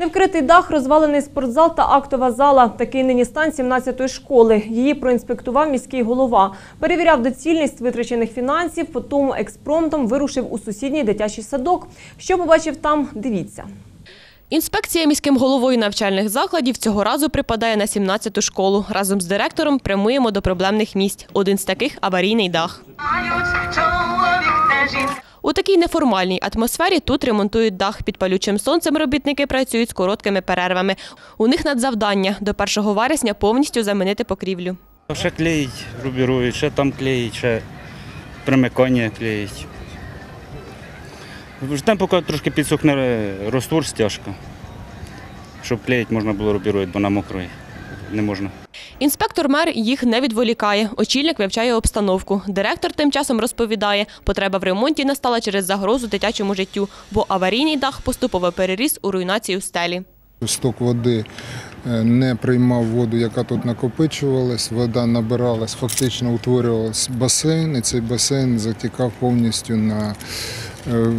Невкритий дах, розвалений спортзал та актова зала. Такий нині стан 17-ї школи. Її проінспектував міський голова. Перевіряв доцільність витрачених фінансів, потім експромтом вирушив у сусідній дитячий садок. Що побачив там, дивіться. Інспекція міським головою навчальних закладів цього разу припадає на 17-ту школу. Разом з директором прямуємо до проблемних місць. Один з таких – аварійний дах. У такій неформальній атмосфері тут ремонтують дах. Під палючим сонцем робітники працюють з короткими перервами. У них надзавдання – до 1 вересня повністю замінити покрівлю. Ще клеїть, рубірують, ще там клеїть, ще примикання клеїть. Ждемо, поки трошки підсохне розтвор стяжка, щоб клеїть можна було рубірувати, бо на мокрий не можна. Інспектор-мер їх не відволікає. Очільник вивчає обстановку. Директор тим часом розповідає, потреба в ремонті настала через загрозу дитячому життю, бо аварійний дах поступово переріс у руйнацію стелі. Сток води е, не приймав воду, яка тут накопичувалась. Вода набиралась, фактично утворювався басейн, і цей басейн затікав повністю на е,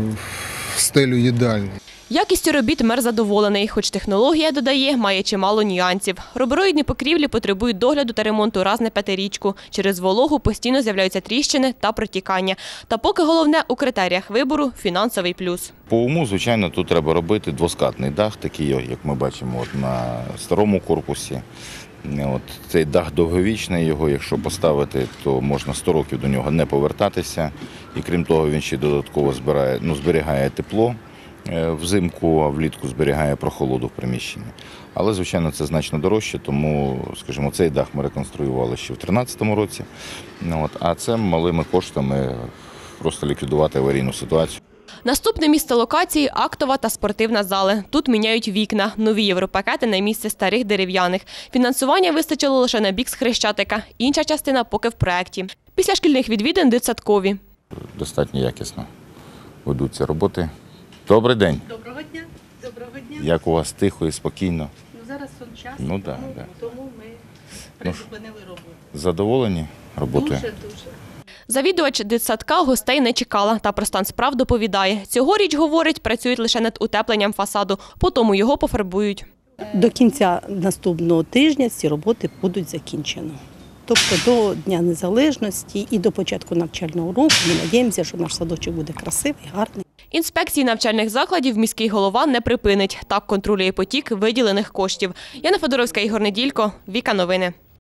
стелю їдальні. Якістю робіт мер задоволений, хоч технологія, додає, має чимало нюансів. Рубероїдні покрівлі потребують догляду та ремонту раз на п'ятирічку. Через вологу постійно з'являються тріщини та протікання. Та поки головне у критеріях вибору – фінансовий плюс. По уму, звичайно, тут треба робити двоскатний дах, такий, як ми бачимо от на старому корпусі. От, цей дах довговічний, його якщо поставити, то можна 100 років до нього не повертатися. І крім того, він ще додатково збирає, ну, зберігає тепло взимку, а влітку зберігає прохолоду в приміщенні. Але, звичайно, це значно дорожче, тому, скажімо, цей дах ми реконструювали ще в 2013 році. Ну, От, а це малими коштами просто ліквідувати аварійну ситуацію. Наступне місце локації – актова та спортивна зали. Тут міняють вікна, нові європакети на місце старих дерев'яних. Фінансування вистачило лише на бік з Хрещатика. Інша частина поки в проєкті. Після шкільних відвідин – дитсадкові. достатньо якісно ведуться роботи. Добрий день. Доброго дня. Доброго дня. Як у вас тихо і спокійно? Ну зараз сон час, Ну, да, тому, да. тому ми Ну, призупинили роботу. Задоволені роботою? Дуже дуже. Завідувач дитсадка гостей не чекала та про стан справ доповідає. Цьогоріч, говорить, працюють лише над утепленням фасаду, потім його пофарбують. До кінця наступного тижня ці роботи будуть закінчені. Тобто до Дня Незалежності і до початку навчального року ми надіємося, що наш садочок буде красивий, гарний. Інспекції навчальних закладів міський голова не припинить. Так контролює потік виділених коштів. Яна Федоровська, Ігор Неділько, Віка Новини.